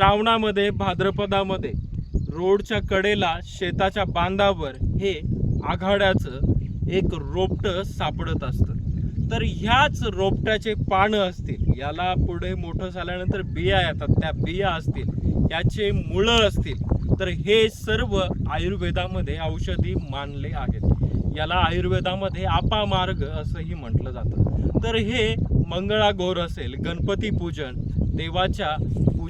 श्रावणामध्ये भाद्रपदामध्ये रोडच्या कडेला शेताच्या बांधावर हे आघाड्याचं एक रोपटं सापडत असतं. तर ह्याच रोपट्याचे पानं असतील याला पुढे मोठं झाल्यानंतर बिया येतात. त्या बिया असतील याचे मुळं असतील तर हे सर्व आयुर्वेदामध्ये औषधी मानले आहेत. याला आयुर्वेदामध्ये आपामार्ग असंही म्हटलं जातं. तर हे मंगळागौर असेल गणपती पूजन देवाच्या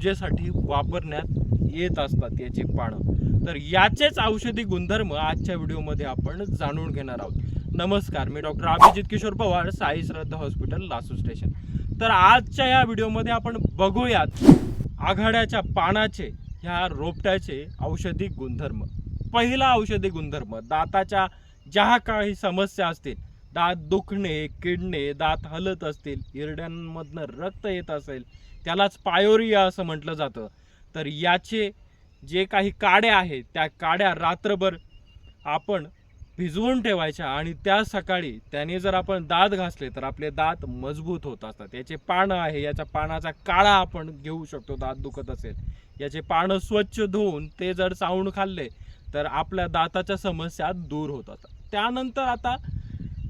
पूजेसाठी वापरण्यात येत असतात याची पानं. तर याचेच औषधी गुणधर्म आजच्या व्हिडिओमध्ये आपण जाणून घेणार आहोत. नमस्कार मी doctor Abhijit Kishor Pawar Sai Shraddha hospital लासू station. तर आजच्या या व्हिडिओमध्ये आपण बघूयात आघाड्याच्या पानाचे ह्या रोपट्याचे औषधी गुणधर्म. पहिला औषधी गुणधर्म दाताच्या ज्या काही समस्या असतील दात दुखणे किडणे दात हलत असतील हिरड्यांमधनं रक्त येत असेल त्यालाच पायोरिया असं म्हटलं जातं. तर याचे जे काही काड्या आहेत त्या काड्या रात्रभर आपण भिजवून ठेवायच्या आणि त्या सकाळी त्याने जर आपण दात घासले तर आपले दात मजबूत होत असतात. याचे पानं आहे याच्या पानाचा काळा आपण घेऊ शकतो दात दुखत असेल. याचे पानं स्वच्छ धुवून ते जर चावून खाल्ले तर आपल्या दाताच्या समस्या दूर होतात. त्यानंतर आता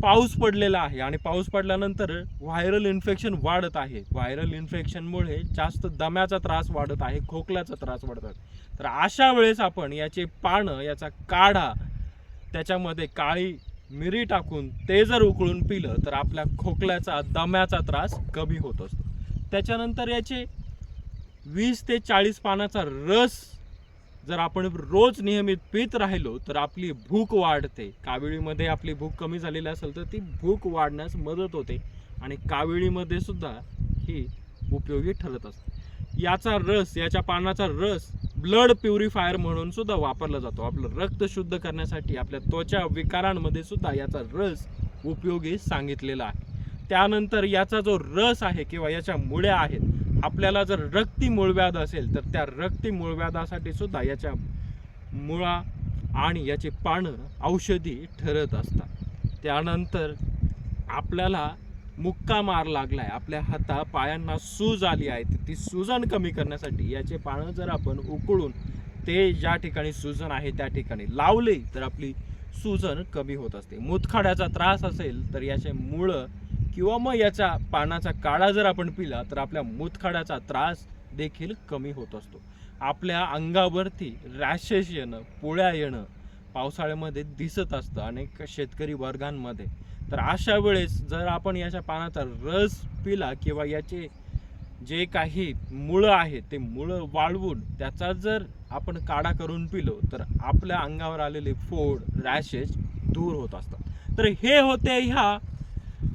पाऊस पडलेला आहे आणि पाऊस पडल्यानंतर व्हायरल इन्फेक्शन वाढत आहे. व्हायरल इन्फेक्शनमुळे जास्त दम्याचा त्रास वाढत आहे खोकल्याचा त्रास वाढत आहे. तर अशा वेळेस आपण याचे पानं याचा काढा त्याच्यामध्ये काळी मिरी टाकून ते जर उकळून पिलं तर आपल्या खोकल्याचा दम्याचा त्रास कमी होत असतो. त्याच्यानंतर याचे वीस ते चाळीस पानाचा रस जर आपण रोज नियमित पित राहिलो तर आपली भूक वाढते. काविळीमध्ये आपली भूक कमी झालेली असेल तर ती भूक वाढण्यास मदत होते. आणि काविळीमध्ये सुद्धा ही उपयोगी ठरत असते. याचा रस याच्या पानाचा रस ब्लड प्युरिफायर म्हणून सुद्धा वापरला जातो. आपलं रक्त शुद्ध करण्यासाठी आपल्या त्वचा विकारांमध्ये सुद्धा याचा रस उपयोगी सांगितलेला आहे. त्यानंतर याचा जो रस आहे किंवा याच्या मुळ्या आहेत आपल्याला जर रक्ती मूळव्याध असेल तर त्या रक्ती मूळव्याधासाठी सुद्धा याच्या मुळा आणि याची पानं औषधी ठरत असतात. त्यानंतर आपल्याला मुक्का मार लागलाय आपल्या हाता पायांना सूज आली आहे ती सुजन कमी करण्यासाठी याचे पानं जर आपण उकळून ते ज्या ठिकाणी सुजन आहे त्या ठिकाणी लावले तर आपली सुजन कमी होत असते. मुतखाड्याचा त्रास असेल तर याचे मुळं किंवा मग याचा पानाचा काढा जर आपण पिला तर आपल्या मुतखाड्याचा त्रास देखील कमी होत असतो. आपल्या अंगावरती रॅशेस येणं पोळ्या येणं पावसाळ्यामध्ये दिसत असतं अनेक शेतकरी वर्गांमध्ये. तर अशा वेळेस जर आपण याच्या पानाचा रस पिला किंवा याचे जे काही मुळं आहेत ते मुळं वाळवून त्याचा जर आपण काढा करून पिलो तर आपल्या अंगावर आलेले फोड रॅशेस दूर होत असतात. तर हे होते ह्या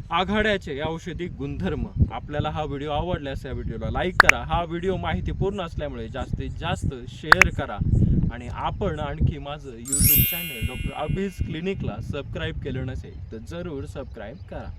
आघाड्याचे औषधी गुणधर्म. आपल्याला हा व्हिडिओ आवडल्यास या व्हिडिओला लाईक करा. हा व्हिडिओ माहितीपूर्ण असल्यामुळे जास्तीत जास्त शेअर करा. आणि आपण आणखी माझं यूट्यूब चॅनल डॉक्टर अभिज क्लिनिकला सबस्क्राईब केलं नसेल तर जरूर सबस्क्राईब करा.